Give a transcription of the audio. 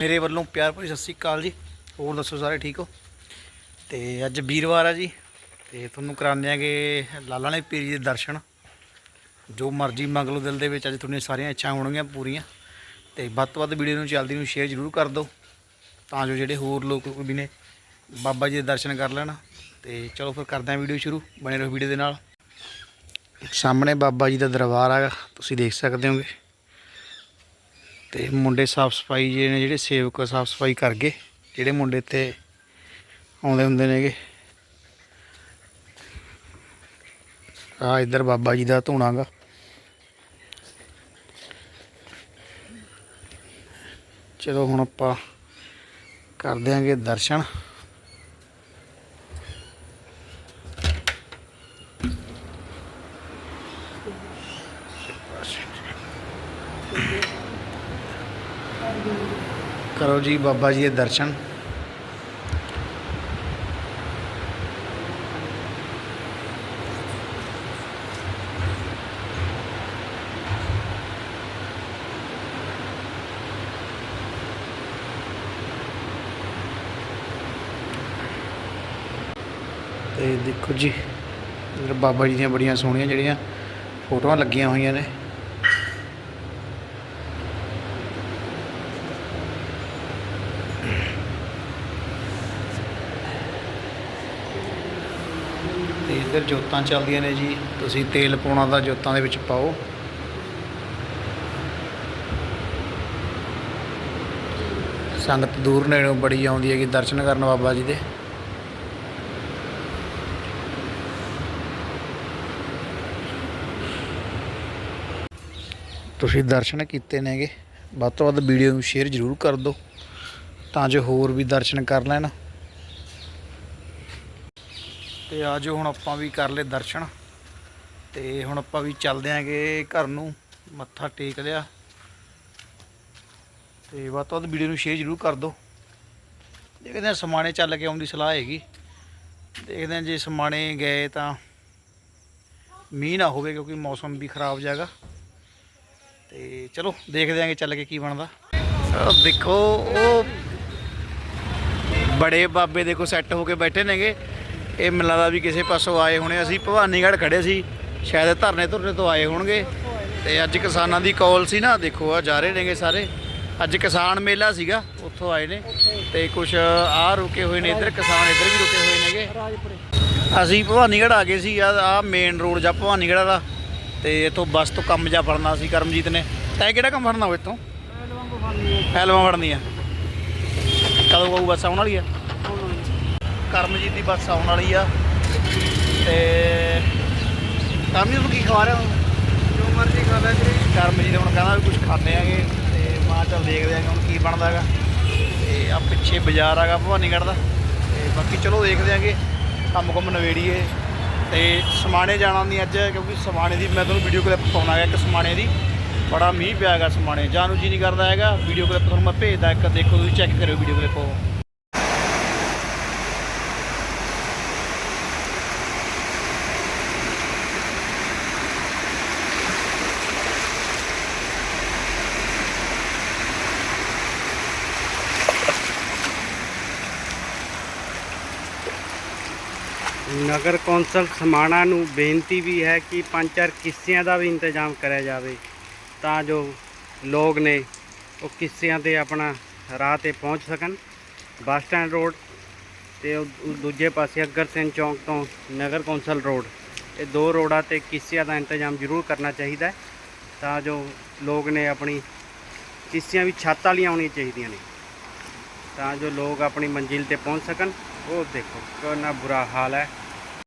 ਮੇਰੇ ਵੱਲੋਂ ਪਿਆਰ ਭਰੀ ਸਤਿ ਸ੍ਰੀ ਅਕਾਲ ਜੀ। ਹੋਰ ਦੱਸੋ ਸਾਰੇ ਠੀਕ ਹੋ? ਤੇ ਅੱਜ ਵੀਰਵਾਰ ਆ ਜੀ। ਤੇ ਤੁਹਾਨੂੰ ਕਰਾਉਂਦੇ ਆਂਗੇ ਲਾਲਾ ਨੇ ਪੀਰੀ ਦੇ ਦਰਸ਼ਨ। ਜੋ ਮਰਜ਼ੀ ਮੰਗ ਲਓ ਦਿਲ ਦੇ ਵਿੱਚ, ਅੱਜ ਤੁਹਾਡੀਆਂ ਸਾਰੀਆਂ ਇੱਛਾ ਹੋਣਗੀਆਂ ਪੂਰੀਆਂ। ਤੇ ਵੱਧ ਤੋਂ ਵੱਧ ਵੀਡੀਓ ਨੂੰ ਚੱਲਦੀ ਨੂੰ ਸ਼ੇਅਰ ਜ਼ਰੂਰ ਕਰ ਦਿਓ। ਤਾਂ ਜੋ ਜਿਹੜੇ ਹੋਰ ਲੋਕ ਵੀ ਨੇ, ਬਾਬਾ ਜੀ ਦੇ ਦਰਸ਼ਨ ਕਰ ਲੈਣ। ਤੇ ਚਲੋ ਫਿਰ ਕਰਦੇ ਆਂ ਵੀਡੀਓ ਸ਼ੁਰੂ, ਬਣੇ ਰਹੋ ਵੀਡੀਓ ਦੇ ਨਾਲ। ਸਾਹਮਣੇ ਬਾਬਾ ਜੀ ਦਾ ਦਰਬਾਰ ਆ, ਤੁਸੀਂ ਦੇਖ ਸਕਦੇ ਹੋਗੇ। ਤੇ ਮੁੰਡੇ ਸਾਫ਼ ਸਫ਼ਾਈ ਜਿਹੜੇ ਨੇ ਜਿਹੜੇ ਸੇਵਕ ਸਾਫ਼ ਸਫ਼ਾਈ ਕਰ ਗਏ, ਜਿਹੜੇ ਮੁੰਡੇ ਇੱਥੇ ਆਉਂਦੇ ਹੁੰਦੇ ਨੇਗੇ। ਆ ਇੱਧਰ ਬਾਬਾ ਜੀ ਦਾ ਧੂਣਾ ਗਾ। ਚਲੋ ਹੁਣ ਆਪਾਂ ਕਰ ਦਿਆਂਗੇ ਦਰਸ਼ਨ। ਕਰੋ ਜੀ ਬਾਬਾ ਜੀ ਦੇ ਦਰਸ਼ਨ। ਤੇ ਦੇਖੋ ਜੀ, ਬਾਬਾ ਜੀ ਦੀਆਂ ਬੜੀਆਂ ਸੋਹਣੀਆਂ ਜਿਹੜੀਆਂ ਫੋਟੋਆਂ ਲੱਗੀਆਂ ਹੋਈਆਂ ਨੇ ਤੇ ਇੱਧਰ ਜੋਤਾਂ ਚੱਲਦੀਆਂ ਨੇ ਜੀ। ਤੁਸੀਂ ਤੇਲ ਪਾਉਣਾ ਤਾਂ ਜੋਤਾਂ ਦੇ ਵਿੱਚ ਪਾਓ। ਸੰਗਤ ਦੂਰ ਨੇੜੋਂ ਬੜੀ ਆਉਂਦੀ ਹੈਗੀ ਦਰਸ਼ਨ ਕਰਨ ਬਾਬਾ ਜੀ ਦੇ। ਤੁਸੀਂ ਦਰਸ਼ਨ ਕੀਤੇ ਨੇਗੇ। ਵੱਧ ਤੋਂ ਵੱਧ ਵੀਡੀਓ ਨੂੰ ਸ਼ੇਅਰ ਜ਼ਰੂਰ ਕਰ ਦਿਓ। ਤਾਂ ਜੋ ਹੋਰ ਵੀ ਦਰਸ਼ਨ ਕਰ ਲੈਣ। ਤੇ ਆਜੋ ਹੁਣ ਆਪਾਂ ਵੀ ਕਰ ਲਏ ਦਰਸ਼ਨ। ਤੇ ਹੁਣ ਆਪਾਂ ਵੀ ਚੱਲਦੇ ਆਂਗੇ ਘਰ ਨੂੰ, ਮੱਥਾ ਟੇਕ ਲਿਆ। ਤੇ ਵੱਧ ਤੋਂ ਵੱਧ ਵੀਡੀਓ ਨੂੰ ਸ਼ੇਅਰ ਜ਼ਰੂਰ ਕਰ ਦਿਓ। ਦੇਖਦੇ ਹਾਂ ਸਮਾਣੇ ਚੱਲ ਕੇ ਆਉਣ ਦੀ ਸਲਾਹ ਹੈਗੀ। ਦੇਖਦੇ ਹਾਂ ਜੇ ਸਮਾਣੇ ਗਏ ਤਾਂ ਮੀਂਹ ਨਾ ਹੋਵੇ ਕਿਉਂਕਿ ਮੌਸਮ ਵੀ ਖਰਾਬ ਜਾਗਾ ਤੇ ਚਲੋ, ਦੇਖਦੇ ਆਂਗੇ ਚੱਲ ਕੇ ਕੀ ਬਣਦਾ। ਦੇਖੋ, ਉਹ ਬੜੇ ਬਾਬੇ ਦੇਖੋ ਸੈੱਟ ਹੋ ਕੇ ਬੈਠੇ ਨੇਗੇ। ਇਹ ਮੈਨੂੰ ਲੱਗਦਾ ਵੀ ਕਿਸੇ ਪਾਸੋਂ ਆਏ ਹੋਣੇ। ਅਸੀਂ ਭਵਾਨੀਗੜ੍ਹ ਖੜੇ ਸੀ। ਸ਼ਾਇਦ ਧਰਨੇ ਧੁਰਨੇ ਤੋਂ ਆਏ ਹੋਣਗੇ। ਤੇ ਅੱਜ ਕਿਸਾਨਾਂ ਦੀ ਕਾਲ ਸੀ ਨਾ। ਦੇਖੋ ਆ ਜਾ ਰਹੇ ਨੇਗੇ ਸਾਰੇ। ਅੱਜ ਕਿਸਾਨ ਮੇਲਾ ਸੀਗਾ। ਉੱਥੋਂ ਆਏ ਨੇ। ਤੇ ਕੁਝ ਆ ਰੁਕੇ ਹੋਏ ਨੇ ਇੱਧਰ। ਕਿਸਾਨ ਇੱਧਰ ਵੀ ਰੁਕੇ ਹੋਏ ਨੇਗੇ। ਅਸੀਂ ਭਵਾਨੀਗੜ੍ਹ ਆ ਗਏ ਸੀ। ਆ ਆ ਮੇਨ ਰੋਡ ਜਾਂ ਭਵਾਨੀਗੜ੍ਹ ਦਾ ਤੇ ਇੱਥੋਂ ਬੱਸ ਤੋਂ ਕੰਮ ਜਾ ਫੜਨਾ ਸੀ ਕਰਮਜੀਤ ਨੇ। ਤੈਂ ਕਿਹੜਾ ਕੰਮ ਫੜਨਾ ਹੋਵੇ ਇੱਥੋਂ? ਐਲਵਾਂ ਫੜਨੀ ਆ। ਕਦੋਂ ਆਊ ਬੱਸ ਆਉਣ ਵਾਲੀ ਆ? ਕਰਮਜੀਤ ਦੀ ਬੱਸ ਆਉਣ ਵਾਲੀ ਆ। ਤੇ ਕਰਮਜੀਤ ਨੂੰ ਕੀ ਖਵਾ ਰਿਹਾ ਹੁਣ? ਜੋ ਮਰਜ਼ੀ ਖਾ ਲੈ ਜੀ ਕਰਮਜੀਤ ਹੁਣ ਕਹਿੰਦਾ ਵੀ ਕੁਝ ਖਾਣੇ ਆਗੇ ਤੇ ਮਾਂ ਚੱਲ ਦੇਖਦੇ ਆਂਗੇ ਹੁਣ ਕੀ ਬਣਦਾ ਹੈਗਾ। ਤੇ ਆ ਪਿੱਛੇ ਬਾਜ਼ਾਰ ਆਗਾ ਭਵਾਨੀਗੜ੍ਹ ਦਾ। ਤੇ ਬਾਕੀ ਚਲੋ ਦੇਖਦੇ ਆਂਗੇ ਕੰਮ ਕੁੰਮ ਨਵੇੜੀਏ ਤੇ ਸਮਾਣੇ ਜਾਣਾ ਨਹੀਂ ਅੱਜ ਕਿਉਂਕਿ ਸਮਾਣੇ ਦੀ ਮੈਂ ਤੁਹਾਨੂੰ ਵੀਡੀਓ ਕਲਿੱਪ ਪਾਉਣਾ ਹੈਗਾ ਇੱਕ ਸਮਾਣੇ ਦੀ। ਬੜਾ ਮੀਂਹ ਪਿਆ ਹੈਗਾ ਸਮਾਣੇ। ਜਾਣ ਨੂੰ ਜੀ ਨਹੀਂ ਕਰਦਾ ਹੈਗਾ ਵੀਡੀਓ ਕਲਿੱਪ ਤੁਹਾਨੂੰ ਮੈਂ ਭੇਜਦਾ ਇੱਕ ਦੇਖੋ ਤੁਸੀਂ ਚੈੱਕ ਕਰਿਓ ਵੀਡੀਓ ਕਲਿੱਪ ਉਹ। ਨਗਰ ਕੌਂਸਲ ਸਮਾਣਾ ਨੂੰ ਬੇਨਤੀ ਵੀ ਹੈ ਕਿ ਪੰਜ ਚਾਰ ਕਿੱਸਿਆਂ ਦਾ ਵੀ ਇੰਤਜ਼ਾਮ ਕਰਿਆ ਜਾਵੇ, ਤਾਂ ਜੋ ਲੋਕ ਨੇ ਉਹ ਕਿੱਸਿਆਂ ਤੇ ਆਪਣਾ ਰਾਹ ਤੇ ਪਹੁੰਚ ਸਕਣ। ਬੱਸ ਸਟੈਂਡ ਰੋਡ ਤੇ ਦੂਜੇ ਪਾਸੇ ਅਗਰ ਸਿੰਘ ਚੌਂਕ ਤੋਂ ਨਗਰ ਕੌਂਸਲ ਰੋਡ, ਇਹ ਦੋ ਰੋਡਾਂ ਤੇ ਕਿੱਸਿਆਂ ਦਾ ਇੰਤਜ਼ਾਮ ਜ਼ਰੂਰ ਕਰਨਾ ਚਾਹੀਦਾ ਤਾਂ ਜੋ ਲੋਕ ਨੇ ਆਪਣੀ ਕਿੱਸਿਆਂ ਵੀ ਛੱਤ ਵਾਲੀਆਂ ਹੋਣੀਆਂ ਚਾਹੀਦੀਆਂ ਨੇ, ਤਾਂ ਜੋ ਲੋਕ ਆਪਣੀ ਮੰਜ਼ਿਲ ਤੇ ਪਹੁੰਚ ਸਕਣ। ਉਹ ਦੇਖੋ, ਕਿੰਨਾ ਬੁਰਾ ਹਾਲ ਹੈ।